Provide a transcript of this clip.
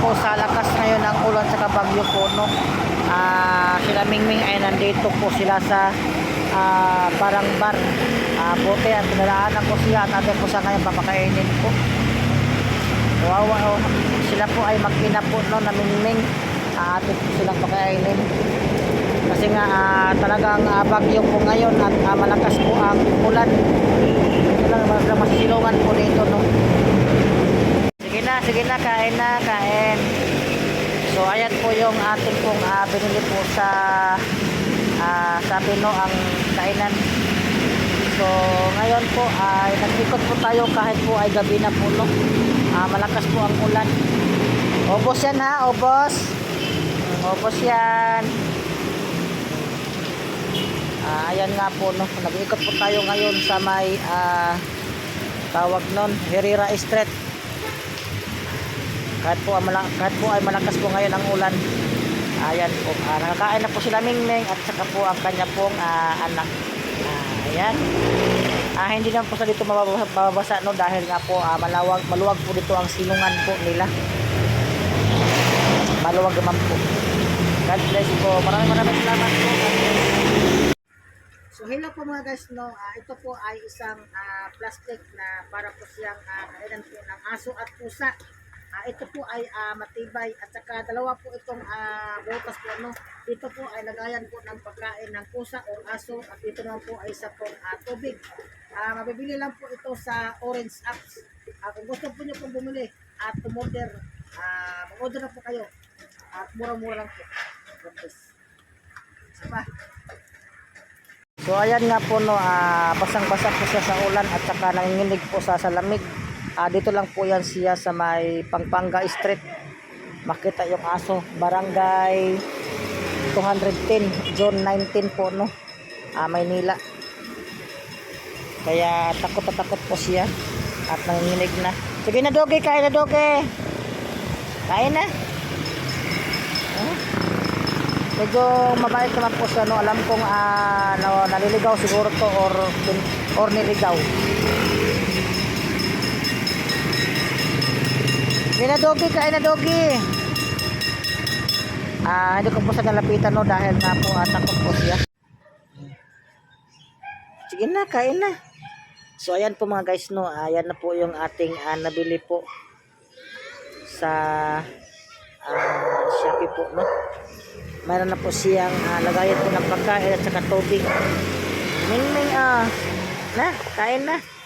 po sa lakas ngayon ng ulan sa bagyo po no. Ah, sila Mingming ay nandito po sila sa ah, parang bar. Ah, buti at pinaraanan ko siya at ate po sa ngayon papakainin po. Wawa oh. Sila po ay makina po no na Mingming. Ah, ate po silang pakainin. Kasi nga ah, talagang ah, bagyo po ngayon at ah, malakas po ang ulan. Talagang mas- masisilungan po dito no. Sige na, kain na, kain. So ayan po yung ating pong ah, binili po sa ah, sa Pino ang kainan. So ngayon po ay nagikot po tayo kahit po ay gabi na po. Ah, malakas po ang ulan. Obos yan ha, obos. Obos yan. Ah, ayan nga po no. Nag-ikot po tayo ngayon sa may ah, tawag nun, Herrera Street. Kahit po, kahit po ay malakas po ngayon ang ulan. Ayan po. Ah, nakakain na po sila Mingming at saka po ang kanya pong ah, anak. Ah, ayan. Ah, hindi naman po sa dito mababasa, mababasa no dahil nga po ah, malawag, maluwag po dito ang silungan po nila. Maluwag naman po. God bless po. Maraming maraming salamat po. So hello po mga guys no, Ah, ito po ay isang ah, plastic na para po siyang uh, kainan po ng aso at pusa. Ah, ito po ay ah, matibay at saka dalawa po itong ah, butas po no. Dito po ay lagayan po ng pagkain ng pusa o aso at ito naman po ay isa pong ah, tubig. Ah, mabibili lang po ito sa Orange Apps. Ah, kung gusto po niyo pong bumili at umorder, ah, mag-order na po kayo. At mura-mura lang po. God. So ayan nga po no, ah, basang-basa po siya sa ulan at saka nanginginig po sa salamig. Ah, dito lang po yan siya sa may Pampanga Street. Makita yung aso, Barangay 210, Zone 19 po no. Ah, Maynila. Kaya takot na takot po siya at nanginginig na. Sige na doge, kain na doge. Kain na. Ah. Medyo mabait naman po siya, no? Alam kong ah, no, naliligaw siguro to or, or niligaw. Na dogi, kain na dogi. Ah, hindi ko po siya nalapitan, no? Dahil nga po ah, takot po siya. Sige na, kain na. So, ayan po mga guys, no? Ayan na po yung ating ah, nabili po sa ah, Shopee po, no? Mayroon na po siyang ah, lagayan po ng pagkain at saka tubig. Ming Ming, ah. Na, kain na.